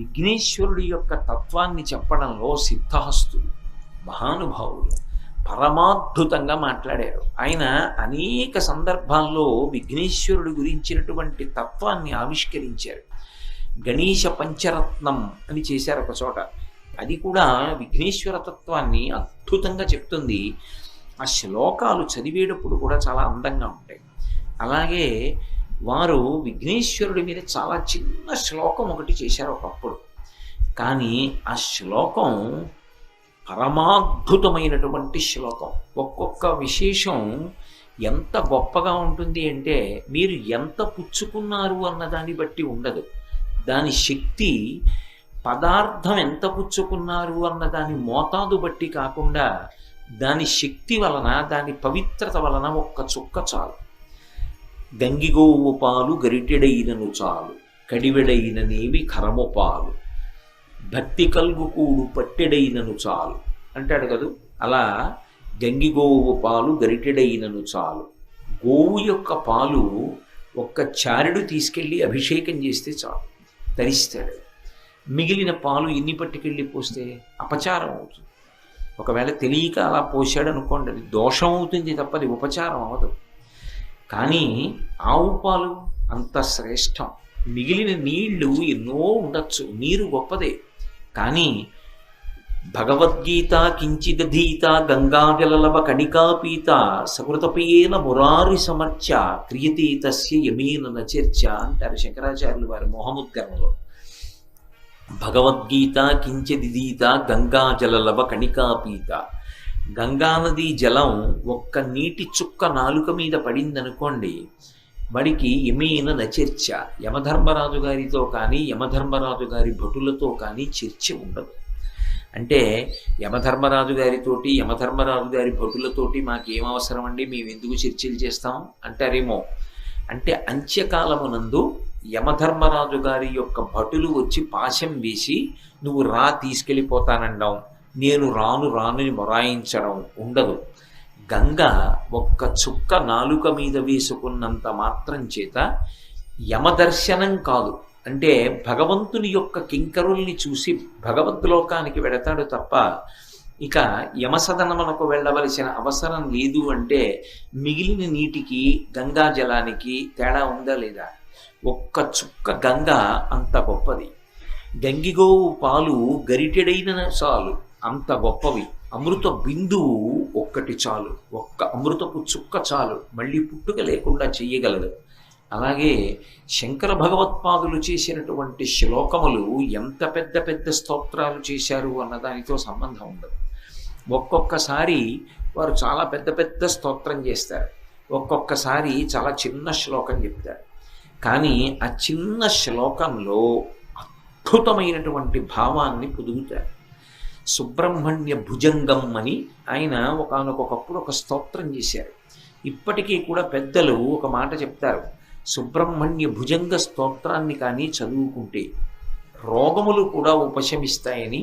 విఘ్నేశ్వరుడి యొక్క తత్వాన్ని చెప్పడంలో సిద్ధహస్తులు మహానుభావులు పరమాద్భుతంగా మాట్లాడారు. ఆయన అనేక సందర్భాల్లో విఘ్నేశ్వరుడి గురించినటువంటి తత్వాన్ని ఆవిష్కరించారు. గణేశ పంచరత్నం అని చేశారు ఒక చోట. అది కూడా విఘ్నేశ్వర తత్వాన్ని అద్భుతంగా చెప్తుంది. ఆ శ్లోకాలు చదివేటప్పుడు కూడా చాలా అందంగా ఉంటాయి. అలాగే వారు విఘ్నేశ్వరుడి మీద చాలా చిన్న శ్లోకం ఒకటి చేశారు ఒకప్పుడు. కానీ ఆ శ్లోకం పరమాద్భుతమైనటువంటి శ్లోకం. ఒక్కొక్క విశేషం ఎంత గొప్పగా ఉంటుంది అంటే మీరు ఎంత పుచ్చుకున్నారు అన్న దాన్ని బట్టి ఉండదు. దాని శక్తి పదార్థం ఎంత పుచ్చుకున్నారు అన్న దాని మోతాదు బట్టి కాకుండా దాని శక్తి వలన దాని పవిత్రత వలన ఒక్క చుక్క చాలు. గంగిగోవు పాలు గరిటెడైనను చాలు కడివెడైననేవి కరము పాలు భక్తి కల్గు కూడు పట్టెడైనను చాలు. అంటాడు కదూ? అలా గంగిగోవు పాలు గరిటెడైనను చాలు. గోవు యొక్క పాలు ఒక్క చారుడు తీసుకెళ్ళి అభిషేకం చేస్తే చాలు ధరిస్తాడు మిగిలిన పాలు ఎన్ని పట్టుకెళ్ళి పోస్తే అపచారం అవుతుంది. ఒకవేళ తెలియక అలా పోసాడు అనుకోండి అది దోషం అవుతుంది తప్పది ఉపచారం అవ్వదు. కానీ ఆవు పాలు అంత శ్రేష్టం. మిగిలిన నీళ్ళు ఎన్నో ఉండొచ్చు నీరు గొప్పదే. కానీ భగవద్గీత కించిదధీత గంగాజలలవ కణికాపీత సకృతపయేన మురారి సమర్చ క్రియతే తస్య యమేన నచర్చ అంటారు శంకరాచార్యులు వారి మొహముద్గరంలో. భగవద్గీత కించిదిదీత గంగాజలలవ కణికాపీత గంగానది జలం ఒక్క నీటి చుక్క నాలుక మీద పడిందనుకోండి వాడికి యమేన నచర్చ. యమధర్మరాజు గారితో కానీ యమధర్మరాజు గారి భటులతో కానీ చర్చ ఉండదు. అంటే యమధర్మరాజు గారితోటి యమధర్మరాజు గారి భటులతోటి మాకేం అవసరం అండి మేము ఎందుకు చర్చలు చేస్తాం? అంటారేమో. అంటే అంత్యకాలమునందు యమధర్మరాజు గారి యొక్క భటులు వచ్చి పాశం వేసి నువ్వు రా తీసుకెళ్ళిపోతానండం నేను రాను రానుని మొరాయించడం ఉండదు. గంగ ఒక్క చుక్క నాలుక మీద వేసుకున్నంత మాత్రం చేత యమదర్శనం కాదు. అంటే భగవంతుని యొక్క కింకరుల్ని చూసి భగవద్లోకానికి వెడతాడు తప్ప ఇక యమసదనమునకు వెళ్ళవలసిన అవసరం లేదు అంటే మిగిలిన నీటికి గంగా జలానికి తేడా ఉందా లేదా? ఒక్క చుక్క గంగ అంత గొప్పది. గంగిగోవు పాలు గరిటెడైన చాలు. అంత గొప్పవి. అమృత బిందువు ఒక్కటి చాలు. ఒక్క అమృతపు చుక్క చాలు. మళ్ళీ పుట్టుక లేకుండా చెయ్యగలదు అలాగే శంకర భగవత్పాదులు చేసినటువంటి శ్లోకములు ఎంత పెద్ద పెద్ద స్తోత్రాలు చేశారు అన్నదానితో సంబంధం ఉండదు. ఒక్కొక్కసారి వారు చాలా పెద్ద పెద్ద స్తోత్రం చేస్తారు. ఒక్కొక్కసారి చాలా చిన్న శ్లోకం చెప్తారు. కానీ ఆ చిన్న శ్లోకంలో అద్భుతమైనటువంటి భావాన్ని పొదుగుతారు సుబ్రహ్మణ్య భుజంగం అని ఆయన ఒకనకొకప్పుడు ఒక స్తోత్రం చేశారు. ఇప్పటికీ కూడా పెద్దలు ఒక మాట చెప్తారు. సుబ్రహ్మణ్య భుజంగ స్తోత్రాన్ని కానీ చదువుకుంటే రోగములు కూడా ఉపశమిస్తాయని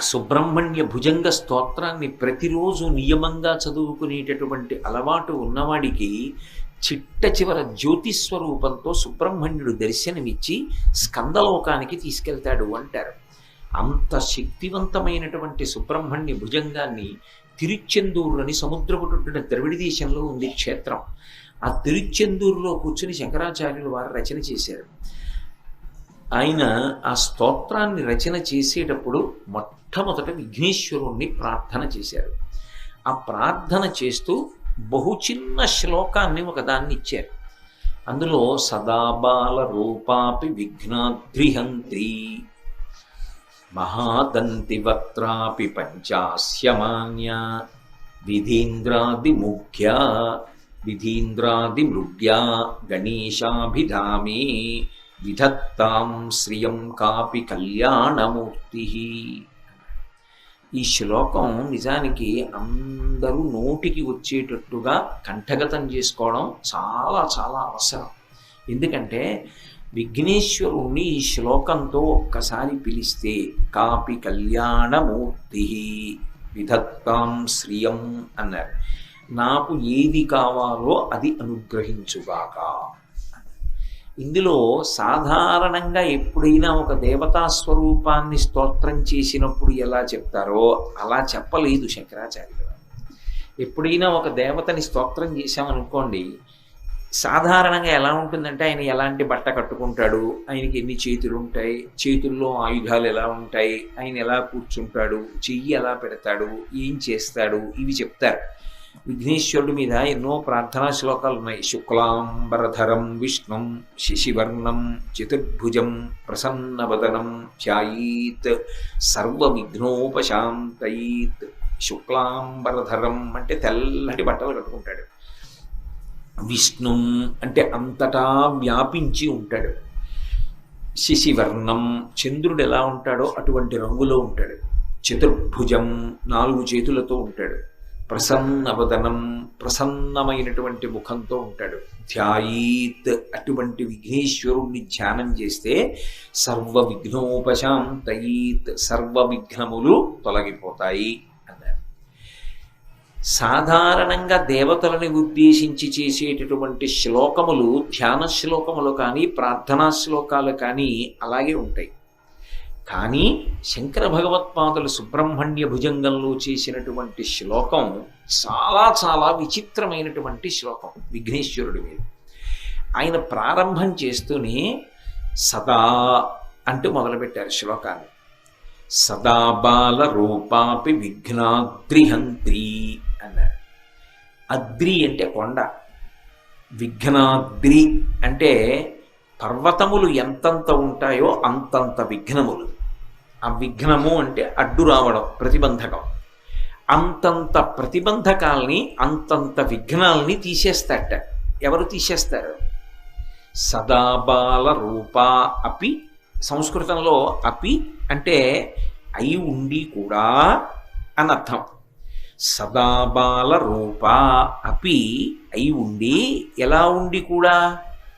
సుబ్రహ్మణ్య భుజంగ స్తోత్రాన్ని ప్రతిరోజు నియమంగా చదువుకునేటటువంటి అలవాటు ఉన్నవాడికి చిట్ట చివర జ్యోతిస్వరూపంతో సుబ్రహ్మణ్యుడు దర్శనమిచ్చి స్కందలోకానికి తీసుకెళ్తాడు అంటారు. అంత శక్తివంతమైనటువంటి సుబ్రహ్మణ్య భుజంగాన్ని తిరుచెందూరు అని సముద్రపుట్టున ద్రవిడ దేశంలో ఉంది క్షేత్రం. ఆ తిరుచెందూరులో కూర్చుని శంకరాచార్యులు వారు రచన చేశారు. ఆయన ఆ స్తోత్రాన్ని రచన చేసేటప్పుడు మొట్టమొదట విఘ్నేశ్వరుణ్ణి ప్రార్థన చేశారు. ఆ ప్రార్థన చేస్తూ బహు చిన్న శ్లోకాన్ని ఒకదాన్ని ఇచ్చారు. అందులో సదాబాల రూపాపి విఘ్నాద్రిహంత్రి మహాదంతివక్త్రాపి పంచాస్యమాన్య విధీంద్రాదిముఖ్య విధీంద్రాదిమృగ్యా గణేశాభిధామే విధత్తాం శ్రియం కాపి కళ్యాణమూర్తి. ఈ శ్లోకం నిజానికి అందరూ నోటికి వచ్చేటట్టుగా కంఠగతం చేసుకోవడం చాలా చాలా అవసరం. ఎందుకంటే విఘ్నేశ్వరుణ్ణి ఈ శ్లోకంతో ఒక్కసారి పిలిస్తే కాపి కళ్యాణమూర్తి విధత్తాం శ్రియం అన్నారు. నాకు ఏది కావాలో అది అనుగ్రహించుగాక ఇందులో సాధారణంగా ఎప్పుడైనా ఒక దేవతా స్వరూపాన్ని స్తోత్రం చేసినప్పుడు ఎలా చెప్తారో అలా చెప్పలేదు శంకరాచార్యులు. ఎప్పుడైనా ఒక దేవతని స్తోత్రం చేశామనుకోండి సాధారణంగా ఎలా ఉంటుందంటే ఆయన ఎలాంటి బట్ట కట్టుకుంటాడు? ఆయనకి ఎన్ని చేతులు ఉంటాయి చేతుల్లో ఆయుధాలు ఎలా ఉంటాయి? ఆయన ఎలా కూర్చుంటాడు? చెయ్యి ఎలా పెడతాడు? ఏం చేస్తాడు? ఇవి చెప్తారు. విఘ్నేశ్వరుడి మీద ఎన్నో ప్రార్థనా శ్లోకాలు ఉన్నాయి. శుక్లాంబరధరం విష్ణుం శశివర్ణం చతుర్భుజం ప్రసన్నవదనం ధ్యాయీత్ సర్వ విఘ్నోపశాంతయీత్ శుక్లాంబరధరం అంటే తెల్లటి బట్టలు కట్టుకుంటాడు. విష్ణుం అంటే అంతటా వ్యాపించి ఉంటాడు. శశివర్ణం చంద్రుడు ఎలా ఉంటాడో అటువంటి రంగులో ఉంటాడు. చతుర్భుజం నాలుగు చేతులతో ఉంటాడు. ప్రసన్నవదనం ప్రసన్నమైనటువంటి ముఖంతో ఉంటాడు. ధ్యాయీత్ అటువంటి విఘ్నేశ్వరుణ్ణి ధ్యానం చేస్తే సర్వ విఘ్నోపశాంతయీత్ సర్వ విఘ్నములు తొలగిపోతాయి. సాధారణంగా దేవతలని ఉద్దేశించి చేసేటటువంటి శ్లోకములు ధ్యాన శ్లోకములు కానీ ప్రార్థనా శ్లోకాలు కానీ అలాగే ఉంటాయి. కానీ శంకర భగవత్పాదులు సుబ్రహ్మణ్య భుజంగంలో చేసినటువంటి శ్లోకం చాలా చాలా విచిత్రమైనటువంటి శ్లోకం విఘ్నేశ్వరుడి మీద. ఆయన ప్రారంభం చేస్తూనే సదా అంటూ మొదలుపెట్టారు శ్లోకాన్ని. సదా బాల రూపాపి విఘ్నాద్రిహంత్రి అన్నారు. అద్రి అంటే కొండ. విఘ్నాద్రి అంటే పర్వతములు ఎంతంత ఉంటాయో అంతంత విఘ్నములు. ఆ విఘ్నము అంటే అడ్డు రావడం ప్రతిబంధకం. అంతంత ప్రతిబంధకాల్ని అంతంత విఘ్నాల్ని తీసేస్తాట ఎవరు తీసేస్తారు? సదాబాల రూపా అపి. సంస్కృతంలో అపి అంటే అయి ఉండి కూడా అని అర్థం సదాబాల రూపా అపి అయి ఉండి ఎలా ఉండి కూడా?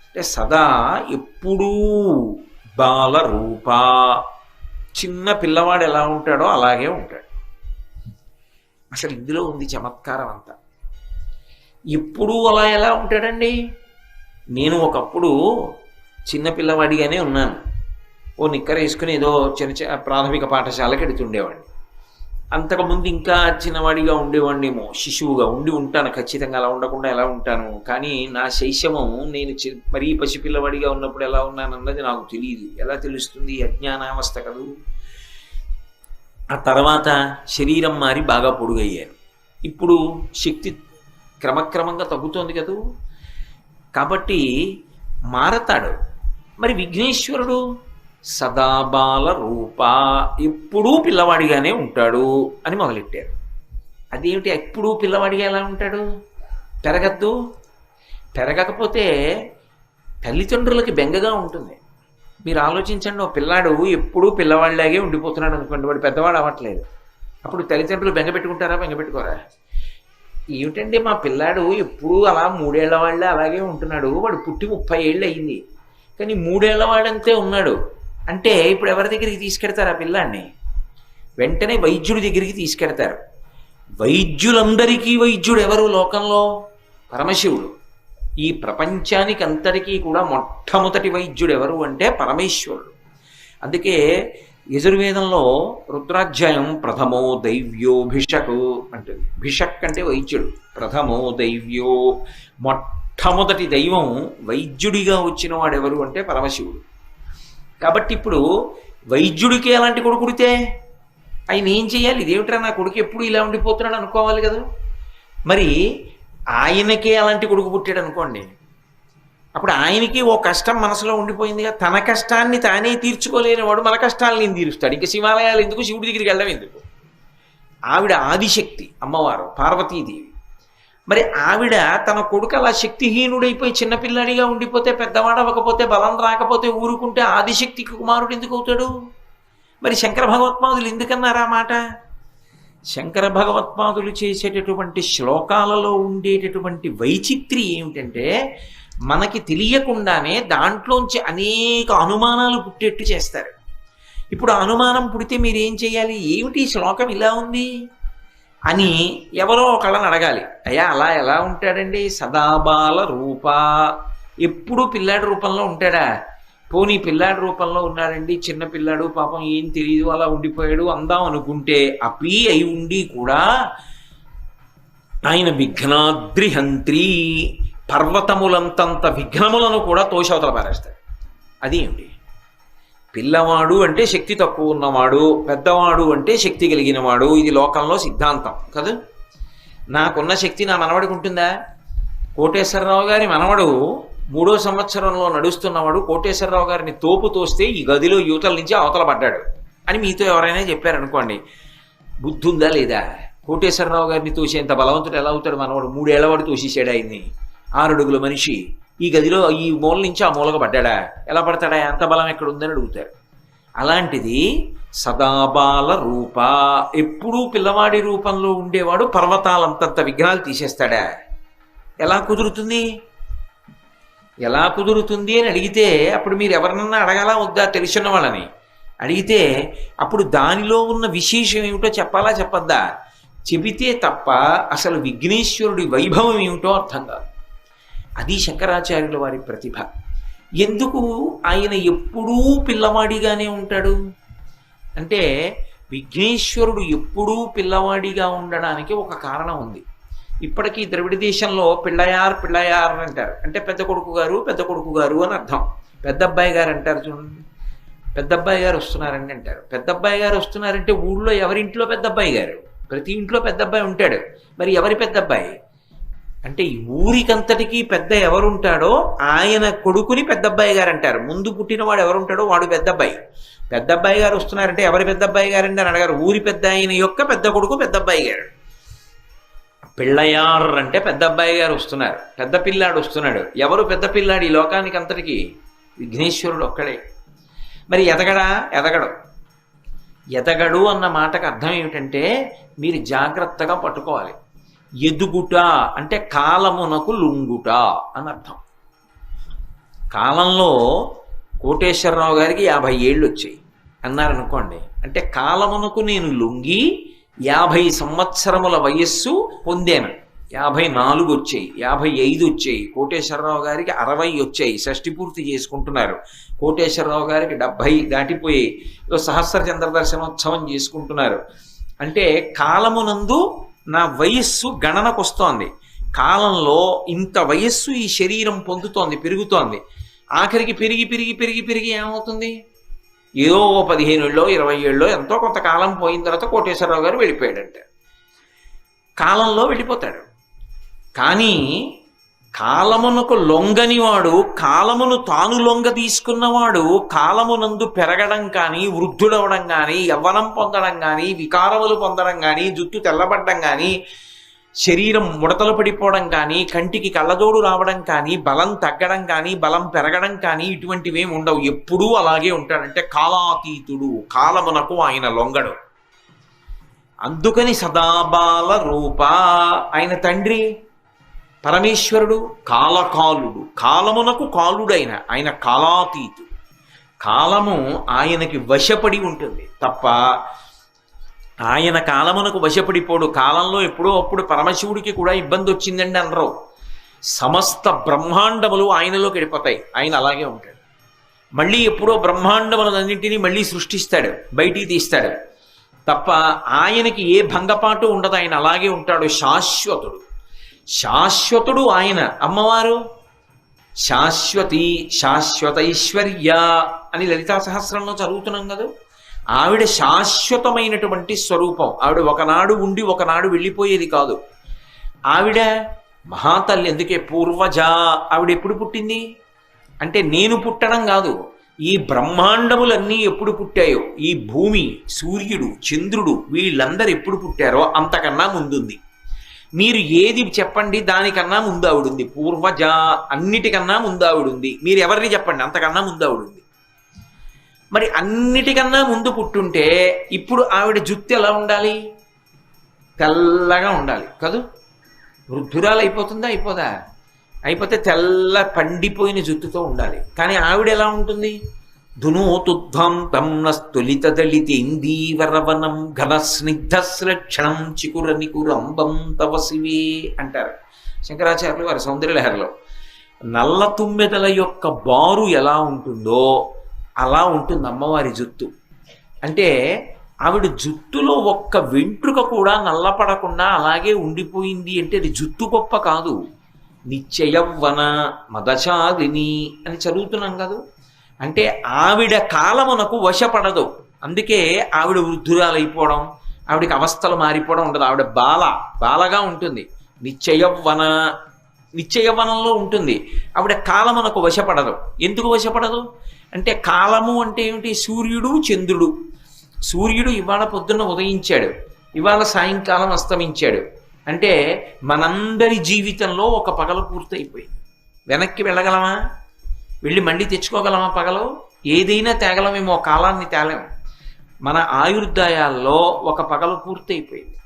అంటే సదా ఎప్పుడూ బాల రూప చిన్న పిల్లవాడు ఎలా ఉంటాడో అలాగే ఉంటాడు. అసలు ఇందులో ఉంది చమత్కారం అంతా. ఎప్పుడూ అలా ఎలా ఉంటాడండి? నేను ఒకప్పుడు చిన్న పిల్లవాడిగానే ఉన్నాను. ఓ నిక్కర వేసుకుని ఏదో చిన్న చిన్న ప్రాథమిక పాఠశాలకు ఎడుతుండేవాడిని. అంతకుముందు ఇంకా చిన్నవాడిగా ఉండేవాడినేమో శిశువుగా ఉండి ఉంటాను ఖచ్చితంగా అలా ఉండకుండా ఎలా ఉంటాను. కానీ నా శైశవం నేను చి- మరీ పసిపిల్లవాడిగా ఉన్నప్పుడు ఎలా ఉన్నానన్నది నాకు తెలియదు ఎలా తెలుస్తుంది అజ్ఞానావస్థ కదూ ఆ తర్వాత శరీరం మారి బాగా పొడుగయ్యాను. ఇప్పుడు శక్తి క్రమక్రమంగా తగ్గుతోంది కదూ? కాబట్టి మారతాడు. మరి విఘ్నేశ్వరుడు సదాబాల రూప. ఎప్పుడూ పిల్లవాడిగానే ఉంటాడు అని మొదలెట్టారు. అదేమిటి? ఎప్పుడూ పిల్లవాడిగా ఎలా ఉంటాడు? పెరగద్దు. పెరగకపోతే తల్లిదండ్రులకి బెంగగా ఉంటుంది. మీరు ఆలోచించండి ఓ పిల్లాడు ఎప్పుడూ పిల్లవాడిలాగే ఉండిపోతున్నాడు అనుకోండి వాడు పెద్దవాడు అవ్వట్లేదు. అప్పుడు తల్లిదండ్రులు బెంగ పెట్టుకుంటారా? బెంగ పెట్టుకోరా? ఏమిటండి మా పిల్లాడు ఎప్పుడూ అలా మూడేళ్ళ వాళ్ళే అలాగే ఉంటున్నాడు. వాడు పుట్టి ముప్పై ఏళ్ళు అయింది. కానీ మూడేళ్ళ వాడంతే ఉన్నాడు. అంటే ఇప్పుడు ఎవరి దగ్గరికి తీసుకెడతారు ఆ పిల్లాన్ని? వెంటనే వైద్యుడి దగ్గరికి తీసుకెడతారు. వైద్యులందరికీ వైద్యుడు ఎవరు లోకంలో? పరమశివుడు. ఈ ప్రపంచానికి అంతటికీ కూడా మొట్టమొదటి వైద్యుడు ఎవరు అంటే పరమేశ్వరుడు. అందుకే యజుర్వేదంలో రుద్రాధ్యాయం ప్రథమో దైవ్యోభిషకు అంటుంది. భిషక్ అంటే వైద్యుడు. ప్రథమో దైవ్యో. మొట్టమొదటి దైవం వైద్యుడిగా వచ్చిన వాడెవరు అంటే పరమశివుడు. కాబట్టి ఇప్పుడు వైద్యుడికి ఎలాంటి కొడుకుడితే ఆయన ఏం చేయాలి? ఇదేమిట్రా నా కొడుకు ఎప్పుడు ఇలా ఉండిపోతున్నాడు అనుకోవాలి కదా? మరి ఆయనకే అలాంటి కొడుకు పుట్టాడు అనుకోండి. అప్పుడు ఆయనకి ఓ కష్టం మనసులో ఉండిపోయిందిగా తన కష్టాన్ని తానే తీర్చుకోలేనివాడు మన కష్టాలను నేను తీరుస్తాడు. ఇంకా శివాలయాలు ఎందుకు? శివుడి దగ్గరికి వెళ్ళడం ఎందుకు? ఆవిడ ఆదిశక్తి అమ్మవారు పార్వతీదేవి. మరి ఆవిడ తన కొడుకు అలా శక్తిహీనుడైపోయి చిన్నపిల్లాడిగా ఉండిపోతే పెద్దవాడు అవ్వకపోతే బలం రాకపోతే ఊరుకుంటే ఆదిశక్తి కుమారుడు ఎందుకు అవుతాడు? మరి శంకర భగవత్పాదులు ఎందుకన్నారు ఆ మాట? శంకర భగవత్పాదులు చేసేటటువంటి శ్లోకాలలో ఉండేటటువంటి వైచిత్రి ఏమిటంటే మనకి తెలియకుండానే దాంట్లోంచి అనేక అనుమానాలు పుట్టేట్టు చేస్తారు. ఇప్పుడు అనుమానం పుడితే మీరేం చేయాలి? ఏమిటి శ్లోకం ఇలా ఉంది? అని ఎవరో ఒకళ్ళని అడగాలి. అయ్యా అలా ఎలా ఉంటాడండి? సదాబాల రూప. ఎప్పుడూ పిల్లాడి రూపంలో ఉంటాడా? పోనీ పిల్లాడి రూపంలో ఉన్నాడండి. చిన్న పిల్లాడు పాపం ఏం తెలియదు అలా ఉండిపోయాడు అందాం అనుకుంటే అపి అయి ఉండి కూడా ఆయన విఘ్నాద్రిహంత్రి పర్వతములంతంత విఘ్నములను కూడా తోషవతల పారేస్తాడు. అదేమిటి పిల్లవాడు అంటే శక్తి తక్కువ ఉన్నవాడు పెద్దవాడు అంటే శక్తి కలిగినవాడు. ఇది లోకంలో సిద్ధాంతం కదా? నాకున్న శక్తి నా మనవడికి ఉంటుందా? కోటేశ్వరరావు గారి మనవడు మూడో సంవత్సరంలో నడుస్తున్నవాడు కోటేశ్వరరావు గారిని తోపు తోస్తే ఈ గదిలో యువతల నుంచి అవతల పడ్డాడు అని మీతో ఎవరైనా చెప్పారనుకోండి బుద్ధి ఉందా లేదా? కోటేశ్వరరావు గారిని తోసేంత బలవంతుడు ఎలా అవుతాడు? మనవాడు మూడేళ్ళవాడు తోసేసాడు ఆయన్ని. ఆరడుగుల మనిషి. ఈ గదిలో ఈ మూల నుంచి ఆ మూలగా పడ్డాడా? ఎలా పడతాడా? అంత బలం ఎక్కడ ఉందని అడుగుతారు అలాంటిది సదాబాల రూప. ఎప్పుడూ పిల్లవాడి రూపంలో ఉండేవాడు పర్వతాలంతంత విఘ్నాలు తీసేస్తాడా? ఎలా కుదురుతుంది? ఎలా కుదురుతుంది అని అడిగితే అప్పుడు మీరు ఎవరినన్నా అడగాలా వద్దా? తెలిసిన వాళ్ళని. అడిగితే అప్పుడు దానిలో ఉన్న విశేషం ఏమిటో చెప్పాలా చెప్పద్దా? చెబితే తప్ప అసలు విఘ్నేశ్వరుడి వైభవం ఏమిటో అర్థం కాదు. అది శంకరాచార్యుల వారి ప్రతిభ. ఎందుకు ఆయన ఎప్పుడూ పిల్లవాడిగానే ఉంటాడు? అంటే విఘ్నేశ్వరుడు ఎప్పుడూ పిల్లవాడిగా ఉండడానికి ఒక కారణం ఉంది. ఇప్పటికీ ద్రవిడ దేశంలో పిళ్ళయార్ పిళ్ళయార్ అని అంటారు. అంటే పెద్ద కొడుకు గారు పెద్ద కొడుకు గారు అని అర్థం. పెద్ద అబ్బాయి గారు అంటారు చూడండి. పెద్ద అబ్బాయి గారు వస్తున్నారండి అంటారు. పెద్ద అబ్బాయి గారు వస్తున్నారంటే ఊళ్ళో ఎవరింట్లో పెద్ద అబ్బాయి గారు? ప్రతి ఇంట్లో పెద్ద అబ్బాయి ఉంటాడు. మరి ఎవరి పెద్ద అబ్బాయి అంటే ఈ ఊరికంతటికీ పెద్ద ఎవరుంటాడో ఆయన కొడుకుని పెద్ద అబ్బాయి గారు అంటారు ముందు పుట్టినవాడు ఎవరుంటాడో వాడు పెద్దబ్బాయి. పెద్దబ్బాయి గారు వస్తున్నారంటే ఎవరి పెద్ద అబ్బాయి గారండి అని అడగారు. ఊరి పెద్ద ఆయన యొక్క పెద్ద కొడుకు పెద్ద అబ్బాయి గారు. పిళ్ళయార్ అంటే పెద్ద అబ్బాయి గారు వస్తున్నారు. పెద్ద పిల్లాడు వస్తున్నాడు. ఎవరు పెద్ద పిల్లాడు ఈ లోకానికి అంతటికి విఘ్నేశ్వరుడు ఒక్కడే. మరి ఎదగడా? ఎదగడు. ఎదగడు అన్న మాటకు అర్థం ఏమిటంటే మీరు జాగ్రత్తగా పట్టుకోవాలి. ఎదుగుట అంటే కాలమునకు లుంగుట అని అర్థం. కాలంలో కోటేశ్వరరావు గారికి యాభై ఏళ్ళు వచ్చాయి అన్నారనుకోండి అంటే కాలమునకు నేను లొంగి యాభై సంవత్సరముల వయస్సు పొందాను. యాభై నాలుగు వచ్చాయి యాభై ఐదు వచ్చాయి. కోటేశ్వరరావు గారికి అరవై వచ్చాయి. షష్టి పూర్తి చేసుకుంటున్నారు. కోటేశ్వరరావు గారికి డెబ్భై దాటిపోయి సహస్ర చంద్ర దర్శనోత్సవం చేసుకుంటున్నారు. అంటే కాలమునందు నా వయస్సు గణనకు వస్తోంది. కాలంలో ఇంత వయస్సు ఈ శరీరం పొందుతోంది పెరుగుతోంది. ఆఖరికి పెరిగి పెరిగి పెరిగి పెరిగి ఏమవుతుంది? ఏదో ఓ పదిహేను ఏళ్ళో ఇరవై ఏళ్ళో ఎంతో కొంతకాలం పోయిన తర్వాత కోటేశ్వరరావు గారు వెళ్ళిపోయాడంట. కాలంలో వెళ్ళిపోతాడు. కానీ కాలమునకు లొంగనివాడు కాలమును తాను లొంగ తీసుకున్నవాడు కాలమునందు పెరగడం కానీ వృద్ధుడవడం కానీ యవ్వనం పొందడం కానీ వికారములు పొందడం కానీ జుట్టు తెల్లబడ్డం కానీ శరీరం ముడతలు పడిపోవడం కానీ కంటికి కళ్ళజోడు రావడం కానీ బలం తగ్గడం కానీ బలం పెరగడం కానీ ఇటువంటివేమి ఉండవు. ఎప్పుడూ అలాగే ఉంటాడంటే కాలాతీతుడు కాలమునకు ఆయన లొంగడు. అందుకని సదాబాల రూప. ఆయన తండ్రి పరమేశ్వరుడు కాలకాలుడు. కాలమునకు కాలుడైన ఆయన కాలాతీతు కాలము ఆయనకి వశపడి ఉంటుంది. తప్ప ఆయన కాలమునకు వశపడిపోడు. కాలంలో ఎప్పుడో అప్పుడు పరమశివుడికి కూడా ఇబ్బంది వచ్చిందండి అనరు. సమస్త బ్రహ్మాండములు ఆయనలోకి వెళ్ళిపోతాయి. ఆయన అలాగే ఉంటాడు. మళ్ళీ ఎప్పుడో బ్రహ్మాండములన్నింటినీ మళ్ళీ సృష్టిస్తాడు. బయటికి తీస్తాడు. తప్ప ఆయనకి ఏ భంగపాటు ఉండదు. ఆయన అలాగే ఉంటాడు. శాశ్వతుడు. శాశ్వతుడు ఆయన. అమ్మవారు? శాశ్వతి శాశ్వతైశ్వర్య అని లలితా సహస్రంలో చదువుతున్నాం కదా. ఆవిడ శాశ్వతమైనటువంటి స్వరూపం. ఆవిడ ఒకనాడు ఉండి ఒకనాడు వెళ్ళిపోయేది కాదు. ఆవిడ మహాతల్లి ఎందుకే పూర్వజ. ఆవిడ ఎప్పుడు పుట్టింది? అంటే నేను పుట్టడం కాదు. ఈ బ్రహ్మాండములన్నీ ఎప్పుడు పుట్టాయో? ఈ భూమి సూర్యుడు చంద్రుడు వీళ్ళందరూ ఎప్పుడు పుట్టారో అంతకన్నా ముందుంది. మీరు ఏది చెప్పండి దానికన్నా ముందు ఆవిడుంది. పూర్వజ అన్నిటికన్నా ముందు ఆవిడుంది. మీరు ఎవరిని చెప్పండి? అంతకన్నా ముందు ఆవిడుంది. మరి అన్నిటికన్నా ముందు పుట్టుంటే ఇప్పుడు ఆవిడ జుత్తు ఎలా ఉండాలి? తెల్లగా ఉండాలి కదూ? వృద్ధురాలు అయిపోతుందా? అయిపోదా? అయిపోతే తెల్ల పండిపోయిన జుత్తుతో ఉండాలి. కానీ ఆవిడ ఎలా ఉంటుంది? ధునోతుధ్వాంతం నస్తులిత దళితేందీవరవనం ఘన స్నిగ్ధశ్లక్షణం చికుర నికురంబం తవ శివే అంటారు. శంకరాచార్యులు వారి సౌందర్యలహరిలో నల్ల తుమ్మెదల యొక్క బారు ఎలా ఉంటుందో అలా ఉంటుంది అమ్మవారి జుత్తు. అంటే ఆవిడ జుత్తులో ఒక్క వెంట్రుక కూడా నల్లపడకుండా అలాగే ఉండిపోయింది అంటే అది జుత్తు గొప్ప కాదు. నిత్యయవ్వన మదచాదిని అని చదువుతున్నాం కదా. అంటే ఆవిడ కాలమునకు వశపడదు. అందుకే ఆవిడ వృద్ధురాలైపోవడం ఆవిడకి అవస్థలు మారిపోవడం ఉండదు. ఆవిడ బాల బాలగా ఉంటుంది. నిశ్చయవ్వన నిశ్చయవనంలో ఉంటుంది. ఆవిడ కాలమునకు వశపడదు. ఎందుకు వశపడదు? అంటే కాలము అంటే ఏమిటి? సూర్యుడు చంద్రుడు. సూర్యుడు ఇవాళ పొద్దున్న ఉదయించాడు. ఇవాళ సాయంకాలం అస్తమించాడు. అంటే మనందరి జీవితంలో ఒక పగలు పూర్తయిపోయింది. వెనక్కి వెళ్ళగలమా? వెళ్ళి మళ్ళీ తెచ్చుకోగలమా పగలు? ఏదైనా తేగలమేమో కాలాన్ని తేలేము మన ఆయుర్దాయాల్లో ఒక పగలు పూర్తయిపోయింది.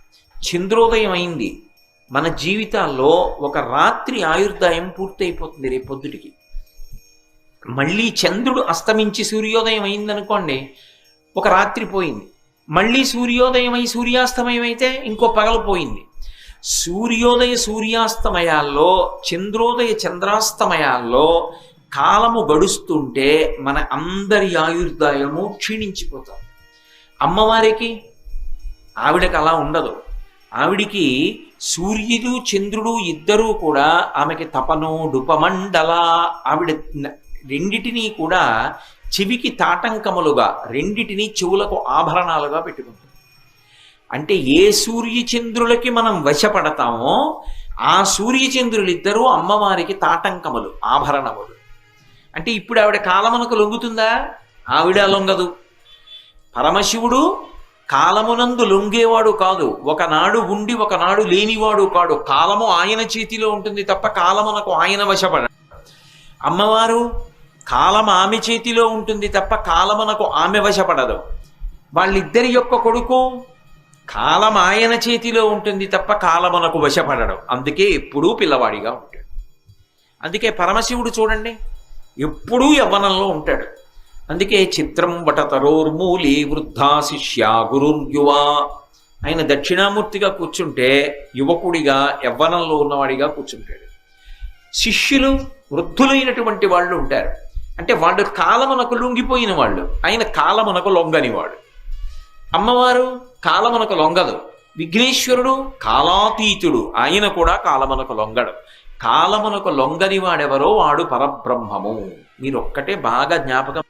చంద్రోదయం అయింది. మన జీవితాల్లో ఒక రాత్రి ఆయుర్దాయం పూర్తయిపోతుంది రేపు పొద్దుటికి. మళ్ళీ చంద్రుడు అస్తమించి సూర్యోదయం అయిందనుకోండి ఒక రాత్రి పోయింది. మళ్ళీ సూర్యోదయం అయి సూర్యాస్తమయం అయితే ఇంకో పగలు పోయింది. సూర్యోదయ సూర్యాస్తమయాల్లో చంద్రోదయ చంద్రాస్తమయాల్లో కాలము గడుస్తుంటే మన అందరి ఆయుర్దాయము క్షీణించిపోతాం. అమ్మవారికి ఆవిడకి అలా ఉండదు. ఆవిడికి సూర్యుడు చంద్రుడు ఇద్దరూ కూడా ఆమెకి తపను డుపమండల ఆవిడ రెండిటినీ కూడా చెవికి తాటంకములుగా రెండిటిని చెవులకు ఆభరణాలుగా పెట్టుకుంటుంది. అంటే ఏ సూర్యచంద్రులకి మనం వశపడతామో ఆ సూర్యచంద్రులిద్దరూ అమ్మవారికి తాటంకములు ఆభరణములు. అంటే ఇప్పుడు ఆవిడ కాలమునకు లొంగుతుందా? ఆవిడ లొంగదు. పరమశివుడు కాలమునందు లొంగేవాడు కాదు. ఒకనాడు ఉండి ఒకనాడు లేనివాడు కాడు. కాలము ఆయన చేతిలో ఉంటుంది తప్ప కాలమునకు ఆయన వశపడ. అమ్మవారు కాలం ఆమె చేతిలో ఉంటుంది తప్ప కాలమునకు ఆమె వశపడదు. వాళ్ళిద్దరి యొక్క కొడుకు కాలం ఆయన చేతిలో ఉంటుంది తప్ప కాలమునకు వశపడడం. అందుకే ఎప్పుడూ పిల్లవాడిగా ఉంటాడు. అందుకే పరమశివుడు చూడండి ఎప్పుడూ యవ్వనంలో ఉంటాడు. అందుకే చిత్రం వటతరోర్మూలి వృద్ధా శిష్య గురుర్యువా. ఆయన దక్షిణామూర్తిగా కూర్చుంటే యువకుడిగా యవ్వనంలో ఉన్నవాడిగా కూర్చుంటాడు. శిష్యులు వృద్ధులైనటువంటి వాళ్ళు ఉంటారు. అంటే వాళ్ళు కాలమునకు లొంగిపోయిన వాళ్ళు. ఆయన కాలమునకు లొంగనివాడు. అమ్మవారు కాలమునకు లొంగదు. విఘ్నేశ్వరుడు కాలాతీతుడు. ఆయన కూడా కాలమునకు లొంగడు. కాలమునకు లొంగని వాడెవరో వాడు పరబ్రహ్మము. మీరు ఒక్కటే బాగా జ్ఞాపకం